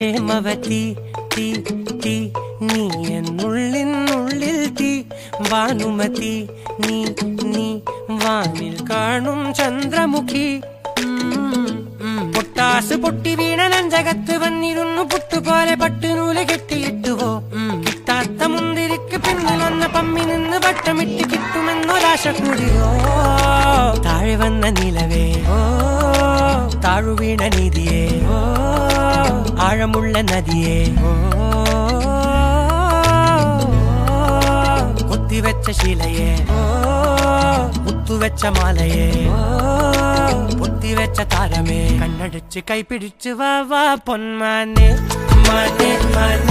പ്രേമവതി തീ തീ നീ എന്നുള്ളിനുള്ളിൽ തീ ഭാനുമതി നീ നീ വാനിൽ കാണും ചന്ദ്രമുഖി. പൊട്ടാസ് പൊട്ടി വീണ നഞ്ചകത്ത് വന്നിരുന്നു പുട്ടുപോലെ പട്ടുനൂൽ കെട്ടിയിട്ടുവോ. കിട്ടാത്ത മുന്തിരിക്ക് പിന്നിൽ വന്ന പമ്മി നിന്ന് വട്ടമിട്ട് കിട്ടുമെന്നൊരാശ കൂടിയോ താഴെ വന്ന നിലവേ ഓ താഴുവീണ നിധിയേ ഓ ஆழமுள்ள நதியே. கொத்தி வச்ச சிலையே. முத்து வச்ச மாலையே. பொத்தி வச்ச தாரமே. கண்ணடிச்சு கைப்பிடிச்சு வா வா பொன்மானே. மானே மானே.